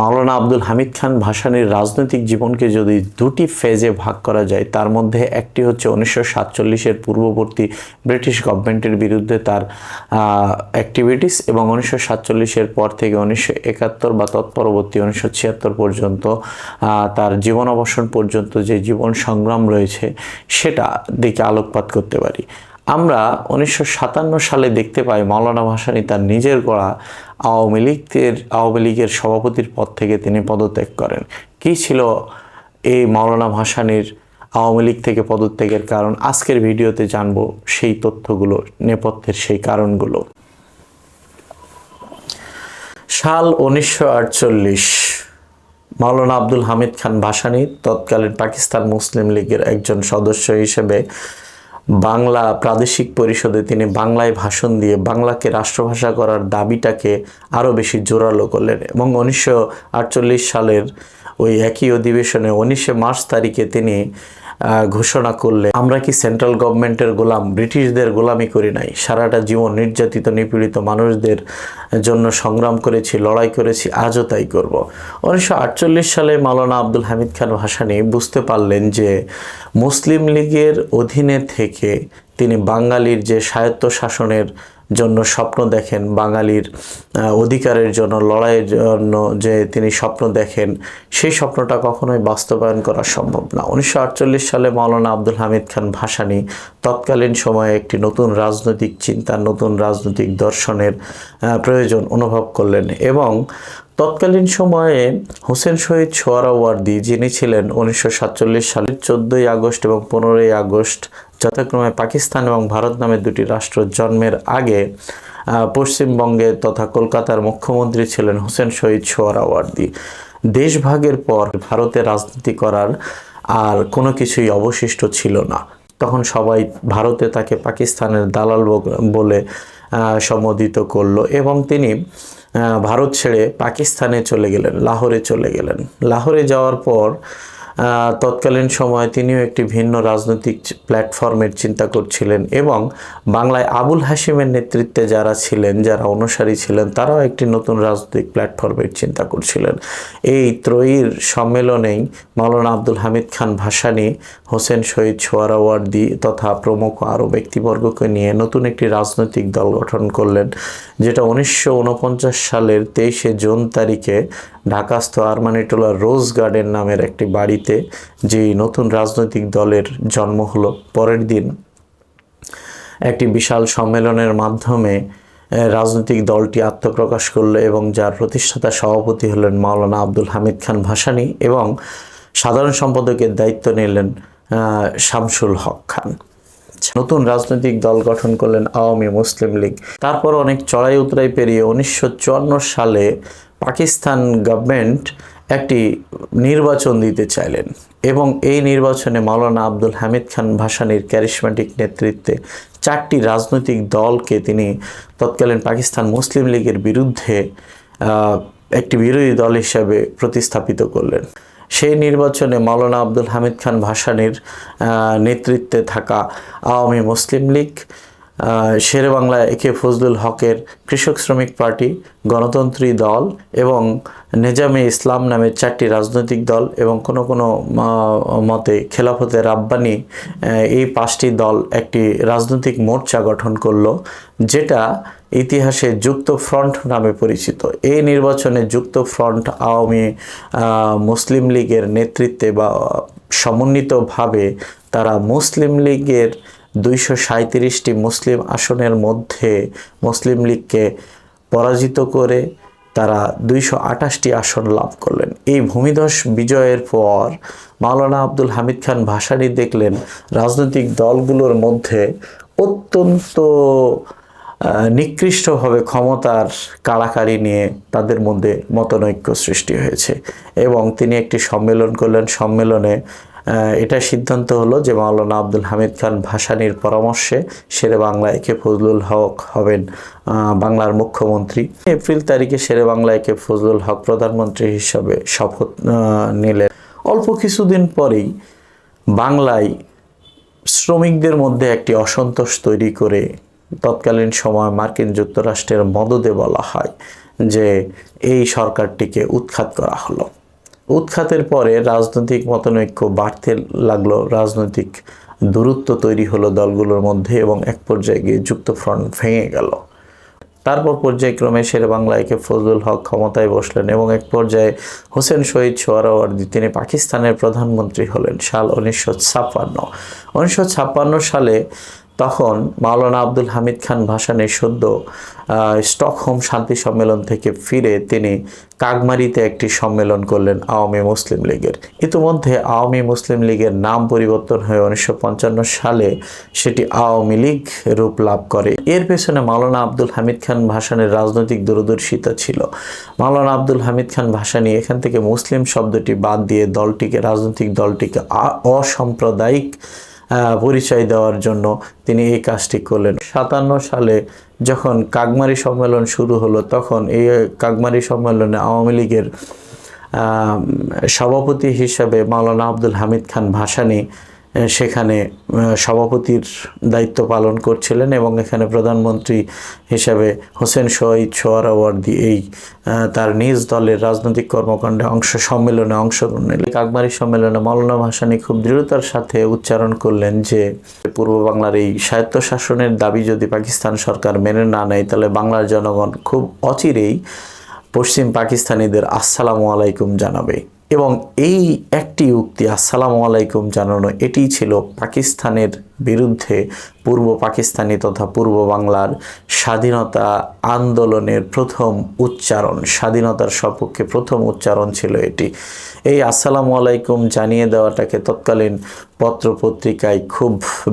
মাওলানা আব্দুল হামিদ খান ভাসানীর রাজনৈতিক জীবনকে যদি দুটি ফেজে ভাগ করা যায়, তার মধ্যে একটি হচ্ছে উনিশশো সাতচল্লিশের পূর্ববর্তী ব্রিটিশ গভর্নমেন্টের বিরুদ্ধে তার অ্যাক্টিভিটিস এবং উনিশশো সাতচল্লিশের পর থেকে উনিশশো একাত্তর বা তৎপরবর্তী উনিশশো ছিয়াত্তর পর্যন্ত তার জীবন অবসান পর্যন্ত যে জীবন সংগ্রাম রয়েছে, সেটা দিকে আলোকপাত করতে পারি। আমরা উনিশশো সাতান্ন সালে দেখতে পাই মাওলানা ভাসানী তার নিজের গড়া আওয়ামী লীগের আওয়ামী লীগের সভাপতির পদ থেকে তিনি পদত্যাগ করেন। কী ছিল এই মাওলানা ভাসানীর আওয়ামী লীগ থেকে পদত্যাগের কারণ? আজকের ভিডিওতে জানব সেই তথ্যগুলো, নেপথ্যের সেই কারণগুলো। সাল উনিশশো আটচল্লিশ, মাওলানা আব্দুল হামিদ খান ভাসানী তৎকালীন পাকিস্তান মুসলিম লীগের একজন সদস্য হিসেবে বাংলা প্রাদেশিক পরিষদে তিনি বাংলায় ভাষণ দিয়ে বাংলাকে রাষ্ট্রভাষা করার দাবিটাকে আরও বেশি জোরালো করলেন এবং উনিশশো আটচল্লিশ সালের ওই একই অধিবেশনে উনিশে মার্চ তারিখে তিনি ঘোষণা করলে আমরা কি সেন্ট্রাল গভর্নমেন্টের গোলাম, ব্রিটিশদের গোলামি করি নাই? সারাটা জীবন নির্যাতিত, নিপীড়িত মানুষদের জন্য সংগ্রাম করেছি, লড়াই করেছি, আজও তাই করব। উনিশশো আটচল্লিশ সালে মাওলানা আব্দুল হামিদ খান ভাসানী বুঝতে পারলেন যে মুসলিম লীগের অধীনে থেকে তিনি বাঙালির যে স্বায়ত্ত শাসনের জন্য স্বপ্ন দেখেন, বাঙালির অধিকারের জন্য, লড়াইয়ের জন্য যে তিনি স্বপ্ন দেখেন, সেই স্বপ্নটা কখনোই বাস্তবায়ন করা সম্ভব না। উনিশশো আটচল্লিশ সালে মাওলানা আব্দুল হামিদ খান ভাসানী তৎকালীন সময়ে একটি নতুন রাজনৈতিক চিন্তা, নতুন রাজনৈতিক দর্শনের প্রয়োজন অনুভব করলেন এবং তৎকালীন সময়ে হোসেন শহীদ সোহরাওয়ার্দী যিনি ছিলেন উনিশশো সাতচল্লিশ সালের চোদ্দোই আগস্ট এবং পনেরোই আগস্ট যথাক্রমে পাকিস্তান এবং ভারত নামে দুটি রাষ্ট্র জন্মের আগে পশ্চিমবঙ্গে তথা কলকাতার মুখ্যমন্ত্রী ছিলেন হোসেন শহীদ সোহরাওয়ার্দী। দেশভাগের পর ভারতে রাজনীতি করার আর কোনো কিছুই অবশিষ্ট ছিল না। তখন সবাই ভারতে তাকে পাকিস্তানের দালাল বলে সম্বোধিত করল এবং তিনি ভারত ছেড়ে পাকিস্তানে চলে গেলেন, লাহোরে চলে গেলেন। লাহোরে যাওয়ার পর তৎকালীন সময়ে তিনিও একটি ভিন্ন রাজনৈতিক প্ল্যাটফর্মের চিন্তা করছিলেন এবং বাংলায় আবুল হাসিমের নেতৃত্বে যারা ছিলেন, যারা অনুসারী ছিলেন, তারাও একটি নতুন রাজনৈতিক প্ল্যাটফর্মের চিন্তা করছিলেন। এই ত্রয়ীর সম্মেলনেই মাওলানা আব্দুল হামিদ খান ভাসানী, হোসেন শহীদ সোয়ারাওয়ার্দী তথা প্রমুখ আরও ব্যক্তিবর্গকে নিয়ে নতুন একটি রাজনৈতিক দল গঠন করলেন, যেটা উনিশশো উনপঞ্চাশ সালের তেইশে জুন তারিখে ঢাকাস্থ আরমানিটোলার রোজ গার্ডেন নামের একটি বাড়িতে যে নতুন রাজনৈতিক দলের জন্ম হলো, পরের দিন একটি বিশাল সম্মেলনের মাধ্যমে রাজনৈতিক দলটি আত্মপ্রকাশ করল এবং যার প্রতিষ্ঠাতা সভাপতি হলেন মাওলানা আব্দুল হামিদ খান ভাসানি এবং সাধারণ সম্পাদকের দায়িত্ব নিলেন শামসুল হক খান। নতুন রাজনৈতিক দল গঠন করলেন আওয়ামী মুসলিম লীগ। তারপর অনেক চড়াই উতরাই পেরিয়ে উনিশশো চুয়ান্ন সালে পাকিস্তান গভর্নমেন্ট একটি নির্বাচন দিতে চাইলেন এবং এই নির্বাচনে মাওলানা আব্দুল হামিদ খান ভাসানির ক্যারিসমেটিক নেতৃত্বে চারটি রাজনৈতিক দলকে তিনি তৎকালীন পাকিস্তান মুসলিম লীগের বিরুদ্ধে একটি বিরোধী দল হিসাবে প্রতিস্থাপিত করলেন। সেই নির্বাচনে মাওলানা আব্দুল হামিদ খান ভাসানীর নেতৃত্বে থাকা আওয়ামী মুসলিম লীগ শেরে বাংলা একে ফজলুল হকের কৃষক শ্রমিক পার্টি, গণতন্ত্রী দল এবং নেজামে ইসলাম নামের চারটি রাজনৈতিক দল এবং কোনো কোনো মতে খেলাফতে রাব্বানি এই পাঁচটি দল একটি রাজনৈতিক মোর্চা গঠন করল, যেটা ইতিহাসে যুক্ত ফ্রন্ট নামে পরিচিত। এই নির্বাচনে যুক্ত ফ্রন্ট আওয়ামী মুসলিম লীগের নেতৃত্বে বা সমন্বিতভাবে তারা মুসলিম লীগের দুইশো সাঁত্রিশটি মুসলিম আসনের মধ্যে মুসলিম লীগকে পরাজিত করে তারা দুইশো আঠাশটি আসন লাভ করলেন। এই ভূমিধস বিজয়ের পর মাওলানা আব্দুল হামিদ খান ভাসানী দেখলেন, রাজনৈতিক দলগুলোর মধ্যে অত্যন্ত নিকৃষ্টভাবে ক্ষমতার কাড়াকাড়ি নিয়ে তাদের মধ্যে মতনৈক্য সৃষ্টি হয়েছে। এবং তিনি একটি সম্মেলন করলেন। সম্মেলনে এটা সিদ্ধান্ত হলো যে মাওলানা আব্দুল হামিদ খান ভাসানীর পরামর্শে শেরে বাংলা একে ফজলুল হক হবেন বাংলার মুখ্যমন্ত্রী। এপ্রিল তারিখে শেরে বাংলা একে ফজলুল হক প্রধানমন্ত্রী হিসাবে শপথ নিলেন। অল্প কিছুদিন পরেই বাংলায় শ্রমিকদের মধ্যে একটি অসন্তোষ তৈরি করে তৎকালীন সময় মার্কিন যুক্তরাষ্ট্রের মদদে বলা হয় যে এই সরকারটিকে উৎখাত করা হলো। উৎখাতের পরে রাজনৈতিক মতনৈক্য বাড়তে লাগল। রাজনৈতিক দূরত্ব তৈরি হলো দলগুলোর মধ্যে এবং এক পর্যায়ে গিয়ে যুক্ত ফ্রন্ট ভেঙে গেল। তারপর পর্যায়ক্রমে শের বাংলাকে ফজলুল হক ক্ষমতায় বসলেন এবং এক পর্যায়ে হোসেন শহীদ সোহরাওয়ার্দী তিনি পাকিস্তানের প্রধানমন্ত্রী হলেন। সাল উনিশশো ছাপ্পান্ন। উনিশশো ছাপ্পান্ন সালে তখন মাওলানা আব্দুল হামিদ খান ভাসানী সদ্য স্টকহোম শান্তি সম্মেলন থেকে ফিরে তিনি কাকমারিতে একটি সম্মেলন করলেন আওয়ামী মুসলিম লীগের। ইতিমধ্যে আওয়ামী মুসলিম লীগের নাম পরিবর্তন হয়ে উনিশশো পঞ্চান্ন সালে সেটি আওয়ামী লীগ রূপ লাভ করে। এর পেছনে মাওলানা আব্দুল হামিদ খান ভাসানের রাজনৈতিক দূরদর্শিতা ছিল। মাওলানা আব্দুল হামিদ খান ভাসানী এখান থেকে মুসলিম শব্দটি বাদ দিয়ে দলটিকে, রাজনৈতিক দলটিকে অসাম্প্রদায়িক পরিচয় দেওয়ার জন্য তিনি এই কাজটি করলেন। সাতান্ন সালে যখন কাকমারি সম্মেলন শুরু হলো, তখন এই কাকমারি সম্মেলনে আওয়ামী লীগের সভাপতি হিসাবে মাওলানা আব্দুল হামিদ খান ভাসানী সেখানে সভাপতির দায়িত্ব পালন করছিলেন এবং এখানে প্রধানমন্ত্রী হিসাবে হোসেন শহীদ সোহরাওয়ার্দী এই তার নিজ দলের রাজনৈতিক কর্মকাণ্ডে অংশ, সম্মেলনে অংশগ্রহণ নিলেন। কাকবাড়ি সম্মেলনে মৌলানা ভাসানী খুব দৃঢ়তার সাথে উচ্চারণ করলেন যে, পূর্ব বাংলার এই স্বায়ত্তশাসনের দাবি যদি পাকিস্তান সরকার মেনে না নেয়, তাহলে বাংলার জনগণ খুব অচিরেই পশ্চিম পাকিস্তানিদের আসসালামু আলাইকুম জানাবে। এবং এই একটি উক্তি আসসালামু আলাইকুম জানানো এটি ছিল পাকিস্তানের বিরুদ্ধে পূর্ব পাকিস্তানি তথা পূর্ব বাংলার স্বাধীনতা আন্দোলনের প্রথম উচ্চারণ, স্বাধীনতার সপক্ষে প্রথম উচ্চারণ ছিল এটি। এই আসসালামু আলাইকুম জানিয়ে দেওয়াটাকে তৎকালীন পত্রপত্রিকায় খুব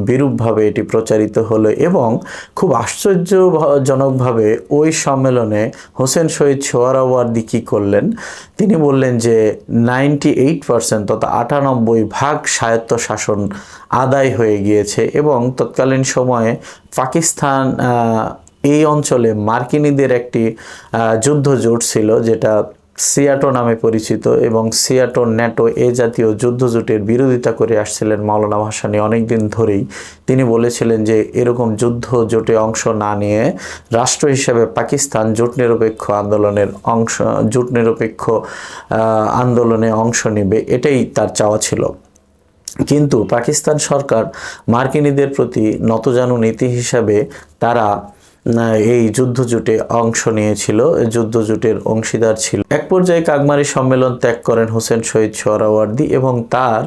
বিরূপভাবে এটি প্রচারিত হলো এবং খুব আশ্চর্যজনকভাবে ওই সম্মেলনে হোসেন শহীদ সোহরাওয়ার্দি কী করলেন? তিনি বললেন যে নাইনটি এইট পার্সেন্ট তথা আটানব্বই ভাগ স্বায়ত্ত শাসন আদায় হয়ে গিয়েছে। এবং তৎকালীন সময়ে পাকিস্তান এই অঞ্চলে মার্কিনীদের একটি যুদ্ধ জোট ছিল যেটা সিয়াটো নামে পরিচিত এবং সিয়াটো ন্যাটো এ জাতীয় যুদ্ধ জোটের বিরোধিতা করে আসছিলেন মাওলানা ভাসানি অনেকদিন ধরেই। তিনি বলেছিলেন যে এরকম যুদ্ধ জোটে অংশ না নিয়ে রাষ্ট্র হিসেবে পাকিস্তান জোট নিরপেক্ষ আন্দোলনের অংশ, জোট নিরপেক্ষ আন্দোলনে অংশ নেবে, এটাই তার চাওয়া ছিল। কিন্তু পাকিস্তান সরকার মার্কিনীদের প্রতি নতজানু নীতি হিসাবে তারা এই যুদ্ধজোটে অংশ নিয়েছিল, যুদ্ধজোটের অংশীদার ছিল। এক পর্যায়ে কাকমারি সম্মেলন ত্যাগ করেন হোসেন শহীদ সোহরাওয়ার্দী এবং তার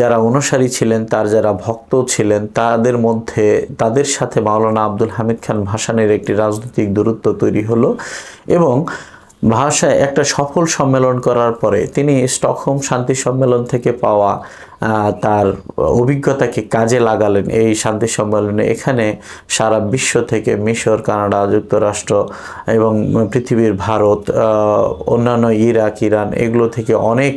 যারা অনুসারী ছিলেন, তার যারা ভক্ত ছিলেন, তাদের মধ্যে, তাদের সাথে মাওলানা আব্দুল হামিদ খান ভাসানের একটি রাজনৈতিক দূরত্ব তৈরি হলো এবং ভাষায় একটা সফল সম্মেলন করার পরে তিনি স্টকহোম শান্তি সম্মেলন থেকে পাওয়া তার অভিজ্ঞতাকে কাজে লাগালেন এই শান্তি সম্মেলনে। এখানে সারা বিশ্ব থেকে মিশর, কানাডা, যুক্তরাষ্ট্র এবং পৃথিবীর ভারত অন্যান্য ইরাক, ইরান এগুলো থেকে অনেক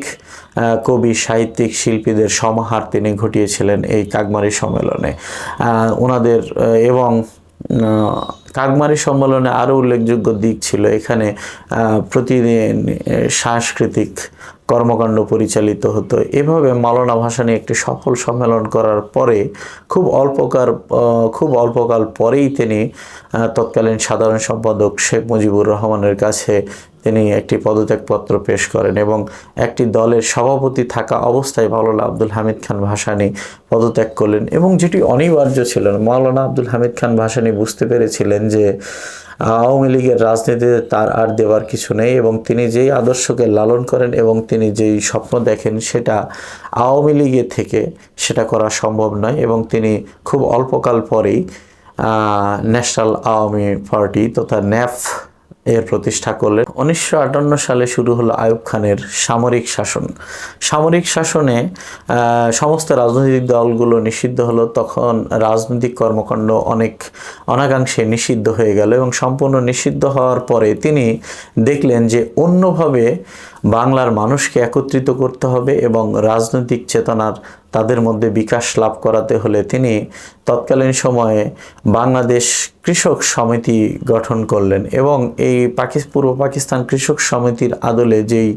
কবি, সাহিত্যিক, শিল্পীদের সমাহার তিনি ঘটিয়েছিলেন এই কাকমারি সম্মেলনে। ওনাদের এবং কাকমারি সম্মেলনে আরও উল্লেখযোগ্য দিক ছিল। এখানে প্রতিদিন সাংস্কৃতিক কর্মকাণ্ড পরিচালিত হতো। এভাবে মাওলানা ভাসানী একটি সফল সম্মেলন করার পরে খুব অল্পকার খুব অল্পকাল পরেই তিনি তৎকালীন সাধারণ সম্পাদক শেখ মুজিবুর রহমানের কাছে তিনি একটি পদত্যাগপত্র পেশ করেন এবং একটি দলের সভাপতি থাকা অবস্থায় মাওলানা আব্দুল হামিদ খান ভাসানী পদত্যাগ করলেন এবং যেটি অনিবার্য ছিল মাওলানা আব্দুল হামিদ খান ভাসানী বুঝতে পেরেছিলেন যে আওয়ামী লীগের রাজনীতিতে তার আর দেওয়ার কিছু নেই এবং তিনি যেই আদর্শকে লালন করেন এবং তিনি যেই স্বপ্ন দেখেন সেটা আওয়ামী লীগের থেকে সেটা করা সম্ভব নয় এবং তিনি খুব অল্পকাল পরেই ন্যাশনাল আওয়ামী পার্টি তথা ন্যাফ এর প্রতিষ্ঠা করলেন। উনিশশো আটান্ন সালে শুরু হলো আয়ুব খানের সামরিক শাসন। সামরিক শাসনে সমস্ত রাজনৈতিক দলগুলো নিষিদ্ধ হলো। তখন রাজনৈতিক কর্মকাণ্ড অনেক অনাকাঙ্ক্ষে নিষিদ্ধ হয়ে গেল এবং সম্পূর্ণ নিষিদ্ধ হওয়ার পরে তিনি দেখলেন যে অন্যভাবে বাংলার মানুষকে একত্রিত করতে হবে এবং রাজনৈতিক চেতনার তাদের মধ্যে বিকাশ লাভ করাতে হলে তিনি তৎকালীন সময়ে বাংলাদেশ কৃষক সমিতি গঠন করলেন এবং এই পাকিস, পূর্ব পাকিস্তান কৃষক সমিতির আদলে যেই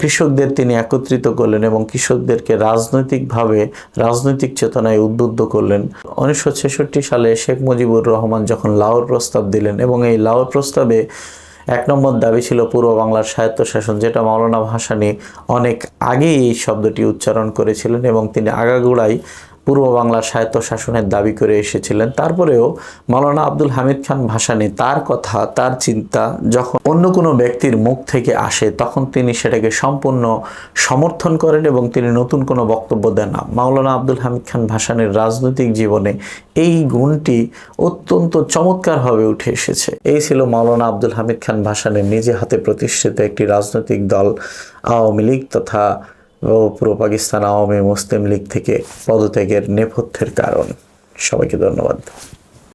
কৃষকদের তিনি একত্রিত করলেন এবং কৃষকদেরকে রাজনৈতিকভাবে, রাজনৈতিক চেতনায় উদ্বুদ্ধ করলেন। উনিশশো ছেষট্টি সালে শেখ মুজিবুর রহমান যখন লাহোর প্রস্তাব দিলেন এবং এই লাহোর প্রস্তাবে এক নম্বর দাবি ছিল পূর্ব বাংলার স্বায়ত্তশাসন, যেটা মাওলানা ভাসানী অনেক আগেই এই শব্দটি উচ্চারণ করেছিলেন এবং তিনি আগাগোড়াই পূর্ব বাংলার স্বায়ত্তশাসনের দাবি করে এসেছিলেন। তারপরেও মাওলানা আব্দুল হামিদ খান ভাসানী তার কথা, তার চিন্তা যখন অন্য কোনো ব্যক্তির মুখ থেকে আসে, তখন তিনি সেটাকে সম্পূর্ণ সমর্থন করেন এবং তিনি নতুন কোনো বক্তব্য দেন না। মাওলানা আব্দুল হামিদ খান ভাসানীর রাজনৈতিক জীবনে এই গুণটি অত্যন্ত চমৎকারভাবে উঠে এসেছে। এই ছিল মাওলানা আব্দুল হামিদ খান ভাসানীর নিজে হাতে প্রতিষ্ঠিত একটি রাজনৈতিক দল আওয়ামী লীগ তথা ও পূর্ব পাকিস্তান আওয়ামী মুসলিম লীগ থেকে পদত্যাগের নেপথ্যের কারণ। সবাইকে ধন্যবাদ।